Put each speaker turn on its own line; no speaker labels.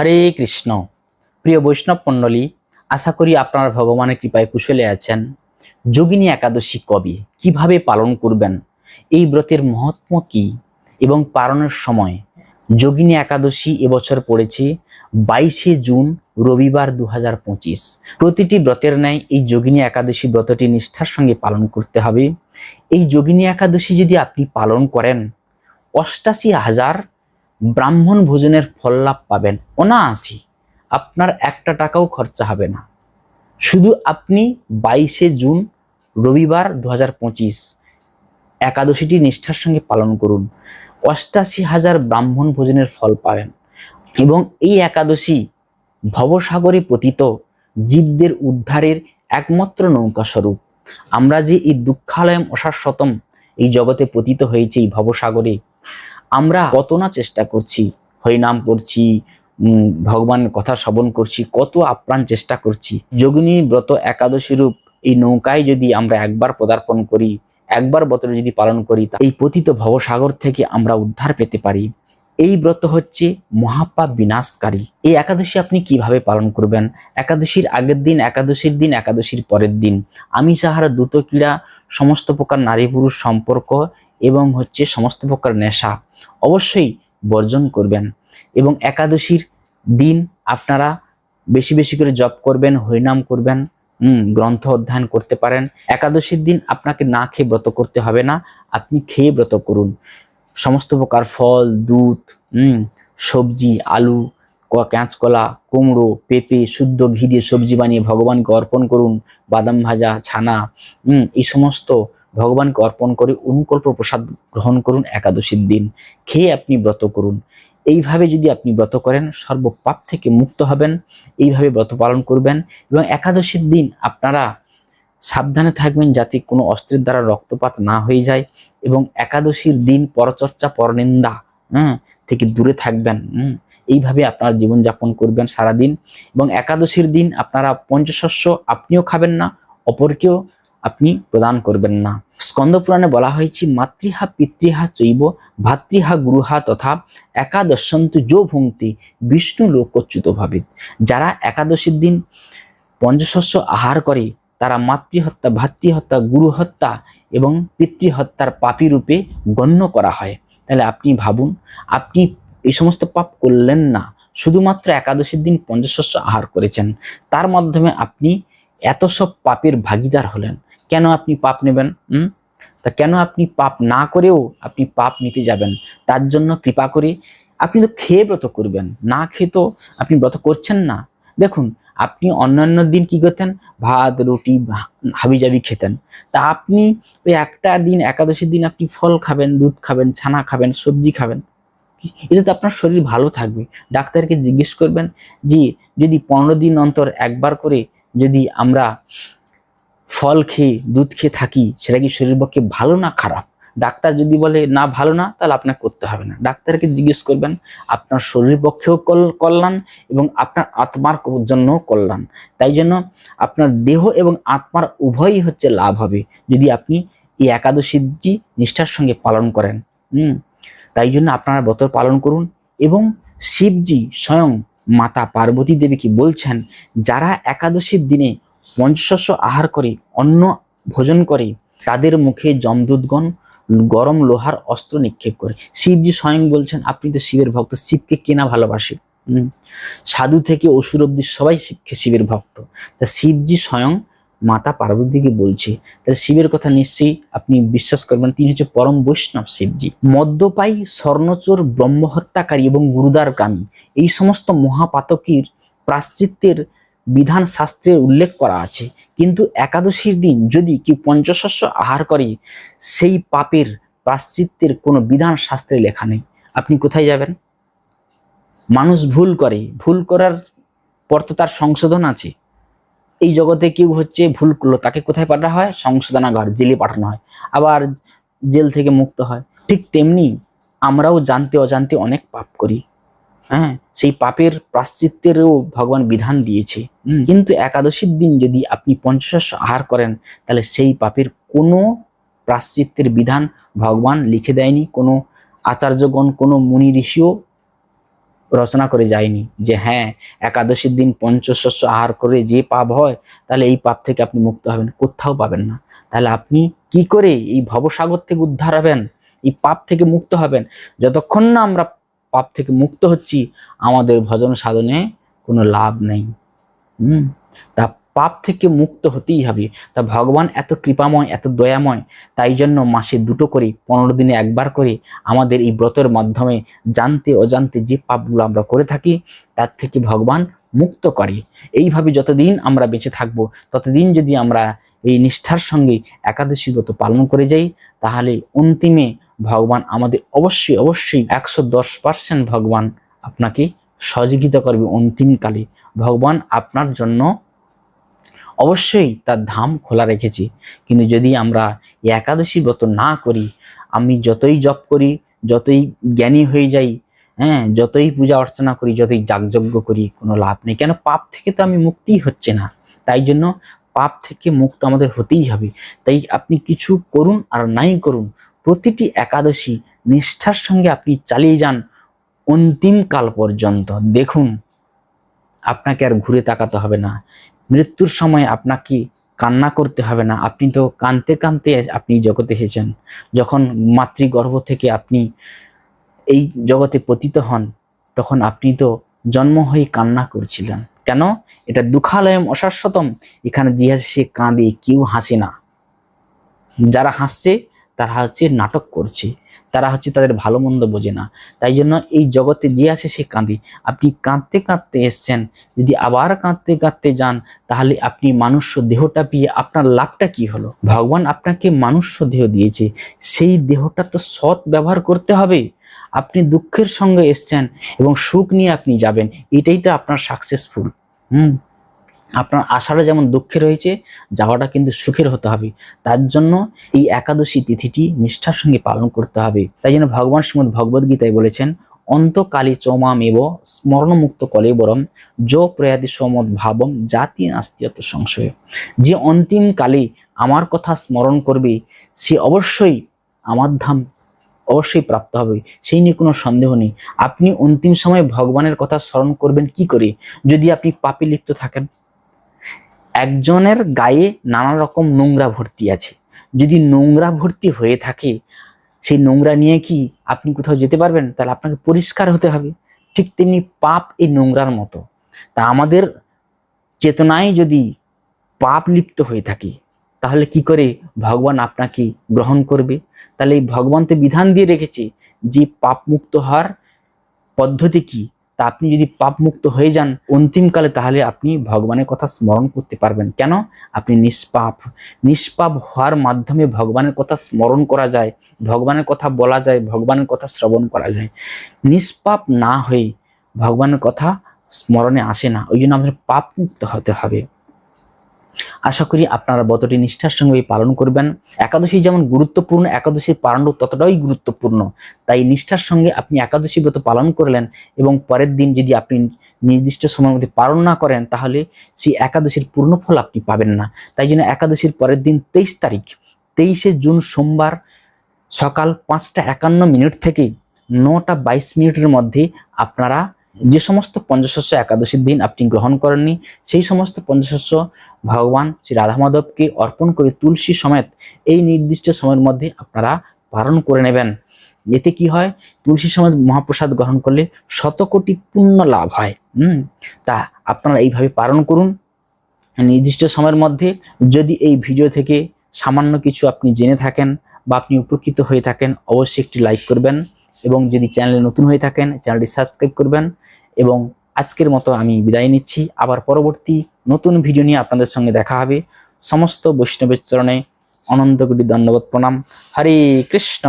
হরে কৃষ্ণ। প্রিয় বৈষ্ণব পণ্ডলী আশা করি আপনারা ভগবানের কৃপায় কুশলে আছেন। যোগিনী একাদশী কবে? কীভাবে পালন করবেন? এই ব্রতের মহাত্ম কি? এবং পালনের সময় যোগিনী একাদশী এবছর পড়েছে বাইশে জুন, রবিবার দু প্রতিটি ব্রতের ন্যায় এই যোগিনী একাদশী ব্রতটি নিষ্ঠার সঙ্গে পালন করতে হবে। এই যোগিনী একাদশী যদি আপনি পালন করেন, অষ্টাশি হাজার ব্রাহ্মণ ভোজনের ফল লাভ পাবেন। অনায়াসি আপনার একটা টাকাও খরচা হবে না। শুধু আপনি বাইশে জুন, রবিবার দু হাজার পঁচিশ একাদশীটি নিষ্ঠার সঙ্গে পালন করুন। অষ্টাশি হাজার ব্রাহ্মণ ভোজনের ফল পাবেন এবং এই একাদশী ভবসাগরে পতিত জীবদের উদ্ধারের একমাত্র নৌকা স্বরূপ। আমরা যে এই দুঃখালয়ম অশাশ্বতম এই জগতে পতিত হয়েছে এই ভবসাগরে আমরা কত না চেষ্টা করছি হরিনাম করছি উম, ভগবানের কথা শ্রবণ করছি কত আপ্রাণ চেষ্টা করছি। যোগিনী ব্রত একাদশী রূপ এই নৌকায় যদি আমরা একবার পদার্পণ করি একবার ব্রতটা যদি পালন করি এই পতিত ভবসাগর থেকে আমরা উদ্ধার পেতে পারি। এই ব্রত হচ্ছে মহাপাপ বিনাশকারী এই একাদশী আপনি কীভাবে পালন করবেন? একাদশীর আগের দিন একাদশীর দিন একাদশীর পরের দিন। আমি সাহারা দ্রুত ক্রীড়া সমস্ত প্রকার নারী পুরুষ সম্পর্ক এবং হচ্ছে সমস্ত প্রকার নেশা অবশ্যই বর্জন করবেন। এবং একাদশীর দিন আপনারা বেশি বেশি করে জপ করবেন, হরিনাম করবেন গ্রন্থ অধ্যয়ন করতে পারেন। একাদশীর দিন আপনাকে না খেয়ে ব্রত করতে হবে না, আপনি খেয়ে ব্রত করুন। সমস্ত প্রকার ফল, দুধ সবজি, আলু কাঁচকলা, কুমড়ো, পেঁপে, শুদ্ধ ঘি দিয়ে সবজি বানিয়ে ভগবানকে অর্পণ করুন, বাদাম ভাজা, ছানা এই সমস্ত ভগবানকে অর্পণ করে অনুকল্প প্রসাদ গ্রহণ করুন একাদশীর দিন। খেয়ে আপনি ব্রত করুন। এইভাবে যদি আপনি ব্রত করেন, সর্বপাপ থেকে মুক্ত হবেন। এইভাবে ব্রত পালন করবেন এবং একাদশীর দিন আপনারা সাবধানে থাকবেন যাতে কোনো অস্ত্রের দ্বারা রক্তপাত না হয়ে যায় এবং একাদশীর দিন পরচর্চা, পরনিন্দা হ্যাঁ থেকে দূরে থাকবেন। এইভাবে আপনারা জীবনযাপন করবেন সারাদিন এবং একাদশীর দিন আপনারা পঞ্চশস্য আপনিও খাবেন না, অপরকেও আপনি প্রদান করবেন না। স্কন্দ পুরাণে বলা হয়েছে, মাতৃহা পিতৃহা চৈব, ভাতৃহা গুরুহা তথা একাদশন্তু যো ভুঙ্ক্তি বিষ্ণু লোকচ্যুত ভাবিত। যারা একাদশীর দিন পঞ্চশস্য আহার করে, তারা মাতৃহত্যা, ভাতৃহত্যা, গুরুহত্যা এবং পিতৃহত্যার পাপী রূপে গণ্য করা হয়। তাহলে আপনি ভাবুন, আপনি এই সমস্ত পাপ করলেন না, শুধুমাত্র একাদশীর দিন পঞ্চশস্য আহার করেছেন। তার মাধ্যমে আপনি এত সব পাপের ভাগিদার হলেন। কেন আপনি পাপ নেবেন? তা কেন আপনি পাপ না করেও আপনি পাপ নিতে যাবেন? তার জন্য কৃপা করে আপনি তো খেয়ে ব্রত করবেন, না খেয়ে তো আপনি ব্রত করছেন না। দেখুন, আপনি অন্যান্য দিন কি করতেন? ভাত, রুটি, হাবিজাবি খেতেন। তা আপনি ওই একটা দিন, একাদশীর দিন আপনি ফল খাবেন, দুধ খাবেন, ছানা খাবেন, সবজি খাবেন। এতে তো আপনার শরীর ভালো থাকবে। ডাক্তারকে জিজ্ঞেস করবেন যে যদি পনেরো দিন অন্তর একবার করে যদি আমরা ফল খেয়ে, দুধ খেয়ে থাকি, সেটা কি শরীর পক্ষে ভালো না খারাপ? ডাক্তার যদি বলে না ভালো না, তাহলে আপনাকে করতে হবে না। ডাক্তারকে জিজ্ঞেস করবেন, আপনার শরীর পক্ষেও কল- কল্যাণ এবং আপনার আত্মার জন্যও কল্যাণ। তাই জন্য আপনার দেহ এবং আত্মার উভয়ই হচ্ছে লাভ হবে, যদি আপনি এই একাদশীটি নিষ্ঠার সঙ্গে পালন করেন। হুম? তাই জন্য আপনারা ব্রত পালন করুন এবং শিবজি স্বয়ং মাতা পার্বতী দেবীকে বলছেন, যারা একাদশীর দিনে পঞ্চশস্য আহার করে, অন্ন ভোজন করে, তাদের মুখে যমদূতগণ গরম লোহার অস্ত্র নিক্ষেপ করে। শিবজি স্বয়ং বলছেন, আপনি তো শিবের ভক্ত, শিবকে কেনা ভালোবাসে? সাধু থেকে অসুর অব্দি সবাই শিবের ভক্ত। তা শিবজি স্বয়ং মাতা পার্বতীকে বলছে, তাহলে শিবের কথা নিশ্চয়ই আপনি বিশ্বাস করবেন, তিনি হচ্ছে পরম বৈষ্ণব শিবজি। মদ্যপায়ী, স্বর্ণচোর, ব্রহ্মহত্যাকারী এবং গুরুদারগামী এই সমস্ত মহাপাতকীর প্রাশ্চিত্যের বিধান শাস্ত্রে উল্লেখ করা আছে। কিন্তু একাদশীর দিন যদি কেউ পঞ্চশস্য আহার করে, সেই পাপের প্রাশ্চিত্যের কোনো বিধান শাস্ত্রে লেখা নেই। আপনি কোথায় যাবেন? মানুষ ভুল করে। ভুল করার পর তো তার সংশোধন আছে। এই জগতে কেউ হচ্ছে ভুল করল, তাকে কোথায় পাঠানো হয়? সংশোধনাগার, জেলে পাঠানো হয়। আবার জেল থেকে মুক্ত হয়। ঠিক তেমনি আমরাও জানতে অজান্তে অনেক পাপ করি। হ্যাঁ? সেই পাপের প্রাশ্চিত্যেরও ভগবান বিধান দিয়েছে। কিন্তু একাদশীর দিন যদি আপনি পঞ্চশস্য আহার করেন তাহলে সেই পাপের কোনো প্রাশ্চিত্যের বিধান ভগবান লিখে দেয়নি কোনো আচার্যগণ কোনো মুনি ঋষিও রচনা করে যায়নি যে হ্যাঁ একাদশীর দিন পঞ্চশস্য আহার করে যে পাপ হয় তাহলে এই পাপ থেকে আপনি মুক্ত হবেন কোথাও পাবেন না। তাহলে আপনি কি করে এই ভবসাগর থেকে উদ্ধার হবেন এই পাপ থেকে মুক্ত হবেন? যতক্ষণ না আমরা পাপ থেকে মুক্ত হচ্ছি, আমাদের ভজন সাধনে কোনো লাভ নেই। হুম? তা পাপ থেকে মুক্ত হতেই হবে। তা ভগবান এত কৃপাময়, এত দয়াময়, তাই জন্য মাসে দুটো করে, পনেরো দিনে একবার করে আমাদের এই ব্রতের মাধ্যমে জানতে, অজান্তে যে পাপগুলো আমরা করে থাকি, তার থেকে ভগবান মুক্ত করে। এইভাবে যতদিন আমরা বেঁচে থাকব, ততদিন যদি আমরা এই নিষ্ঠার সঙ্গে একাদশী ব্রত পালন করে যাই, তাহলে অন্তিমে ভগবান আমাদের অবশ্যই অবশ্যই একশো দশ পার্সেন্ট ভগবান আপনাকে সহযোগিতা করবে অন্তিমকালে। ভগবান আপনার জন্য অবশ্যই তার ধাম খোলা রেখেছে। কিন্তু যদি আমরা একাদশী ব্রত না করি, আমি যতই জপ করি, যতই জ্ঞানী হয়ে যাই হ্যাঁ যতই পূজা অর্চনা করি, যতই যাগযজ্ঞ করি, কোনো লাভ নেই। কেন? পাপ থেকে তো আমি মুক্তিই হচ্ছে না। তাই জন্য পাপ থেকে মুক্ত আমাদের হতেই হবে। তাই আপনি কিছু করুন আর নাই করুন প্রতিটি একাদশী নিষ্ঠার সঙ্গে আপনি চালিয়ে যান অন্তিম কাল পর্যন্ত। দেখুন, আপনাকে আর ঘুরে তাকাতে হবে না। মৃত্যুর সময় আপনাকে কান্না করতে হবে না। আপনি তো কানতে কানতে আপনি জগতে এসেছেন। যখন মাতৃগর্ভ থেকে আপনি এই জগতে পতিত হন, তখন আপনি তো জন্ম হয়ে কান্না করছিলেন। কেন? এটা দুঃখালয়ম অশাশ্বতম। এখানে যে সে কাঁদে, কেউ হাসে না। যারা হাসছে তারা হচ্ছে নাটক করছে। তারা হচ্ছে তাদের ভালো মন্দ বোঝে না। তাই জন্য এই জগতে যে আসে সে কাঁদে। আপনি কাঁদতে কাঁদতে এসছেন। যদি আবার কাঁদতে কাঁদতে যান, তাহলে আপনি মানুষ দেহটা পেয়ে আপনার লাভটা কি হলো? ভগবান আপনাকে মানুষ দেহ দিয়েছে। সেই দেহটা তো সৎ ব্যবহার করতে হবে। আপনি দুঃখের সঙ্গে এসছেন এবং সুখ নিয়ে আপনি যাবেন। এটাই তো আপনার সাকসেসফুল হুম। আপনার আশাটা যেমন দুঃখে রয়েছে, যাওয়াটা কিন্তু সুখের হতে হবে। তার জন্য এই একাদশী তিথিটি নিষ্ঠার সঙ্গে পালন করতে হবে। তাই জন্য ভগবান শ্রীমদ ভগবদ গীতায় বলেছেন, অন্তকালী চমামেব স্মরণমুক্ত কলেবরম য প্রয়াতি সমদ ভাবম জাতি নাস্তিয়ত সংশয়। যে অন্তিম কালে আমার কথা স্মরণ করবে, সে অবশ্যই আমার ধাম অবশ্যই প্রাপ্ত হবে। সেই নিয়ে কোনো সন্দেহ নেই। আপনি অন্তিম সময়ে ভগবানের কথা স্মরণ করবেন কি করে? যদি আপনি পাপে লিপ্ত থাকেন। একজনের গায়ে নানা রকম নোংরা ভর্তি আছে। যদি নোংরা ভর্তি হয়ে থাকে, সেই নোংরা নিয়ে কি আপনি কোথাও যেতে পারবেন? তাহলে আপনাকে পরিষ্কার হতে হবে। ঠিক তেমনি পাপ এই নোংরার মতো। তা আমাদের চেতনায় যদি পাপ লিপ্ত হয়ে থাকে, তাহলে কি করে ভগবান আপনাকে গ্রহণ করবে? তাহলে এই ভগবান তো বিধান দিয়ে রেখেছে যে পাপ মুক্ত হওয়ার পদ্ধতি কি? তা আপনি যদি পাপ মুক্ত হয়ে যান অন্তিমকালে, তাহলে আপনি ভগবানের কথা স্মরণ করতে পারবেন। কেন? আপনি নিষ্পাপ। নিষ্পাপ হওয়ার মাধ্যমে ভগবানের কথা স্মরণ করা যায়, ভগবানের কথা বলা যায়, ভগবানের কথা শ্রবণ করা যায়। নিষ্পাপ না হয়ে ভগবানের কথা স্মরণে আসে না। ওই জন্য আমাদের পাপ মুক্ত হতে হবে। আশা করি আপনারা ব্রতটি নিষ্ঠার সঙ্গে পালন করবেন। একাদশী যেমন গুরুত্বপূর্ণ, একাদশীর পালন ততটাই গুরুত্বপূর্ণ। তাই নিষ্ঠার সঙ্গে আপনি একাদশী ব্রত পালন করলেন এবং পরের দিন যদি আপনি নির্দিষ্ট সময়ের মধ্যে পালন না করেন, তাহলে সেই একাদশীর পূর্ণ ফল আপনি পাবেন না। তাই জন্য একাদশীর পরের দিন তেইশ তারিখ, তেইশে জুন সোমবার সকাল পাঁচটা একান্ন মিনিট থেকে নটা বাইশ মিনিটের মধ্যে আপনারা যে সমস্ত পঞ্চশস্য একাদশীর দিন আপনি গ্রহণ করেননি, সেই সমস্ত পঞ্চশস্য ভগবান শ্রী রাধা মাধবকে অর্পণ করে তুলসী সমেত এই নির্দিষ্ট সময়ের মধ্যে আপনারা পালন করে নেবেন। এতে কি হয়? তুলসী সমেত মহাপ্রসাদ গ্রহণ করলে শতকোটি পুণ্য লাভ হয়। হুম? তা আপনারা এইভাবে পালন করুন। নির্দিষ্ট সময়ের মধ্যে যদি এই ভিডিও থেকে সামান্য কিছু আপনি জেনে থাকেন বা আপনি উপকৃত হয়ে থাকেন, অবশ্যই একটি লাইক করবেন। এবং যদি চ্যানেলে নতুন হয়ে থাকেন, চ্যানেলটি সাবস্ক্রাইব করবেন এবং আজকের মতো আমি বিদায় নিচ্ছি। আবার পরবর্তী নতুন ভিডিও নিয়ে আপনাদের সঙ্গে দেখা হবে। সমস্ত বৈষ্ণবের চরণে অনন্ত কোটি দণ্ডবোধ প্রণাম। হরে কৃষ্ণ।